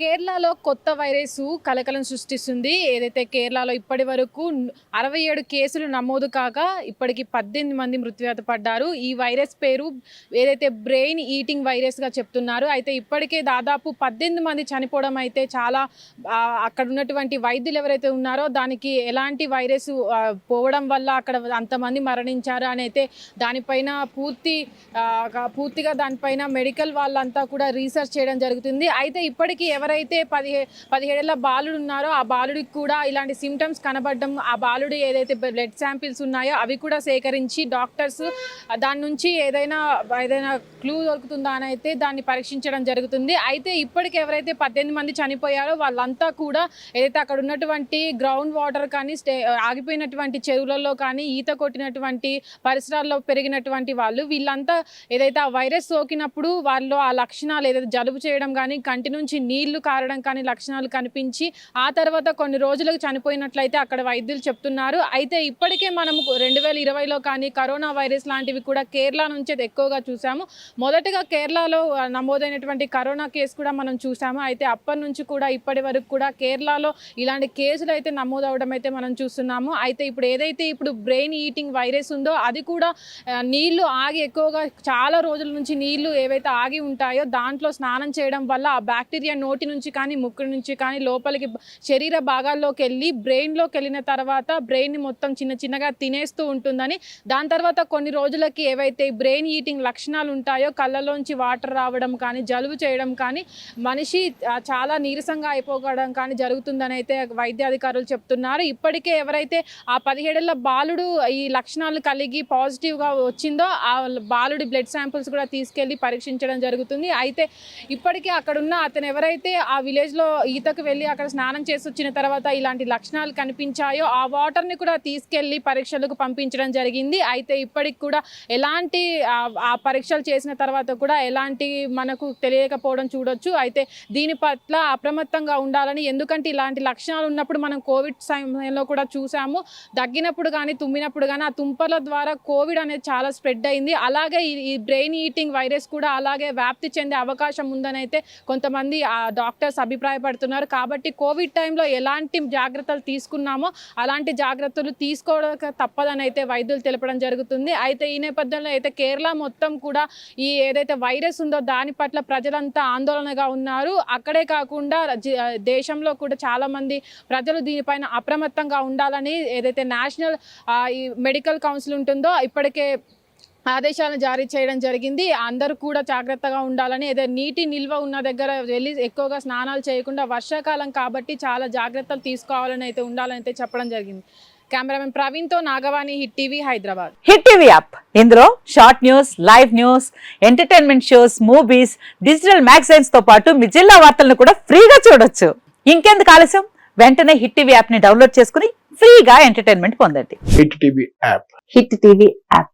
కేరళలో కొత్త వైరస్ కలకలం సృష్టిస్తుంది. ఏదైతే కేరళలో ఇప్పటి వరకు అరవై ఏడు కేసులు నమోదు కాగా ఇప్పటికి పద్దెనిమిది మంది మృత్యువాత పడ్డారు. ఈ వైరస్ పేరు ఏదైతే బ్రెయిన్ ఈటింగ్ వైరస్గా చెప్తున్నారు. అయితే ఇప్పటికే దాదాపు పద్దెనిమిది మంది చనిపోవడం అయితే చాలా అక్కడ ఉన్నటువంటి వైద్యులు ఎవరైతే ఉన్నారో దానికి ఎలాంటి వైరస్ పోవడం వల్ల అక్కడ అంతమంది మరణించారు అని అయితే దానిపైన పూర్తి పూర్తిగా దానిపైన మెడికల్ వాళ్ళంతా కూడా రీసెర్చ్ చేయడం జరుగుతుంది. అయితే ఇప్పటికీ ఎవరైతే పదిహే పదిహేడేళ్ళ బాలుడు ఉన్నారో ఆ బాలుడికి కూడా ఇలాంటి సిమ్టమ్స్ కనబడడం ఆ బాలుడు ఏదైతే బ్లడ్ శాంపిల్స్ ఉన్నాయో అవి కూడా సేకరించి డాక్టర్స్ దాని నుంచి ఏదైనా ఏదైనా క్లూ దొరుకుతుందా అని అయితే దాన్ని పరీక్షించడం జరుగుతుంది. అయితే ఇప్పటికి ఎవరైతే పద్దెనిమిది మంది చనిపోయారో వాళ్ళంతా కూడా ఏదైతే అక్కడ ఉన్నటువంటి గ్రౌండ్ వాటర్ కానీ స్టే ఆగిపోయినటువంటి చెరువులలో కానీ ఈత కొట్టినటువంటి పరిసరాల్లో పెరిగినటువంటి వాళ్ళు వీళ్ళంతా ఏదైతే ఆ వైరస్ సోకినప్పుడు వాళ్ళు ఆ లక్షణాలు ఏదైతే జలుబు చేయడం కానీ కంటి నుంచి నీళ్ళు కారడం కానీ లక్షణాలు కనిపించి ఆ తర్వాత కొన్ని రోజులకు చనిపోయినట్లయితే అక్కడ వైద్యులు చెప్తున్నారు. అయితే ఇప్పటికే మనము రెండు వేల ఇరవైలో కానీ కరోనా వైరస్ లాంటివి కూడా కేరళ నుంచి ఎక్కువగా చూసాము. మొదటగా కేరళలో నమోదైనటువంటి కరోనా కేసు కూడా మనం చూసాము. అయితే అప్పటి నుంచి కూడా ఇప్పటి వరకు కూడా కేరళలో ఇలాంటి కేసులు అయితే నమోదవడం అయితే మనం చూస్తున్నాము. అయితే ఇప్పుడు ఏదైతే ఇప్పుడు బ్రెయిన్ ఈటింగ్ వైరస్ ఉందో అది కూడా నీళ్ళు ఆగి ఎక్కువగా చాలా రోజుల నుంచి నీళ్ళు ఏవైతే ఆగి ఉంటాయో దాంట్లో స్నానం చేయడం వల్ల ఆ బ్యాక్టీరియా నోటి నుంచి కానీ ముక్కు నుంచి కానీ లోపలికి శరీర భాగాల్లోకి వెళ్ళి బ్రెయిన్లోకి వెళ్ళిన తర్వాత బ్రెయిన్ మొత్తం చిన్న చిన్నగా తినేస్తూ ఉంటుందని దాని తర్వాత కొన్ని రోజులకి ఏవైతే బ్రెయిన్ ఈటింగ్ లక్షణాలు ఉంటాయో కళ్ళలోంచి వాటర్ రావడం కానీ జలుబు చేయడం కానీ మనిషి చాలా నీరసంగా అయిపోవడం కానీ జరుగుతుందని అయితే వైద్య అధికారులు చెప్తున్నారు. ఇప్పటికే ఎవరైతే ఆ పదిహేడేళ్ళ బాలుడు ఈ లక్షణాలు కలిగి పాజిటివ్గా వచ్చిందో ఆ బాలుడి బ్లడ్ శాంపిల్స్ కూడా తీసుకెళ్ళి పరీక్షించడం జరుగుతుంది. అయితే ఇప్పటికే అక్కడున్న అతను ఎవరైతే ఆ విలేజ్లో ఈతకు వెళ్ళి అక్కడ స్నానం చేసి వచ్చిన తర్వాత ఇలాంటి లక్షణాలు కనిపించాయో ఆ వాటర్ని కూడా తీసుకెళ్ళి పరీక్షలకు పంపించడం జరిగింది. అయితే ఇప్పటికి కూడా ఎలాంటి ఆ- పరీక్షలు చేసిన తర్వాత కూడా ఎలాంటి మనకు తెలియకపోవడం చూడొచ్చు. అయితే దీని పట్ల అప్రమత్తంగా ఉండాలని ఎందుకంటే ఇలాంటి లక్షణాలు ఉన్నప్పుడు మనం కోవిడ్ సమయంలో కూడా చూసాము. దగ్గినప్పుడు కానీ తుమ్మినప్పుడు కానీ ఆ తుంపల ద్వారా కోవిడ్ అనేది చాలా స్ప్రెడ్ అయింది. అలాగే ఈ- ఈ బ్రెయిన్ ఈటింగ్ వైరస్ కూడా అలాగే వ్యాప్తి చెందే అవకాశం ఉందని అయితే కొంతమంది ఆ డాక్టర్స్ అభిప్రాయపడుతున్నారు. కాబట్టి కోవిడ్ టైంలో ఎలాంటి జాగ్రత్తలు తీసుకున్నామో అలాంటి జాగ్రత్తలు తీసుకోవడం తప్పదని అయితే వైద్యులు తెలపడం జరుగుతుంది. అయితే ఈ నేపథ్యంలో అయితే కేరళ మొత్తం కూడా ఈ ఏదైతే వైరస్ ఉందో దాని పట్ల ప్రజలంతా ఆందోళనగా ఉన్నారు. అక్కడే కాకుండా దేశంలో కూడా చాలా మంది ప్రజలు దీనిపైన అప్రమత్తంగా ఉండాలని ఏదైతే నేషనల్ ఈ మెడికల్ కౌన్సిల్ ఉంటుందో ఇప్పటికే ఆదేశాలను జారీ చేయడం జరిగింది. అందరూ కూడా జాగ్రత్తగా ఉండాలని ఏదో నీటి నిల్వ ఉన్న దగ్గర వెళ్ళి ఎక్కువగా స్నానాలు చేయకుండా వర్షాకాలం కాబట్టి చాలా జాగ్రత్తలు తీసుకోవాలని అయితే ఉండాలని అయితే చెప్పడం జరిగింది. Cameraman ప్రవీణ్తో Nagavani Hit TV Hyderabad. Hit TV app. ఇందులో short news live news entertainment shows movies digital మ్యాగజైన్స్తో పాటు మీ జిల్లా వార్తలను కూడా ఫ్రీగా చూడొచ్చు. ఇంకెందుకు ఆలస్యం? వెంటనే హిట్ టీవీ యాప్ని డౌన్లోడ్ చేసుకుని ఫ్రీగా ఎంటర్టైన్మెంట్ పొందండి. Hit TV app. Hit TV app.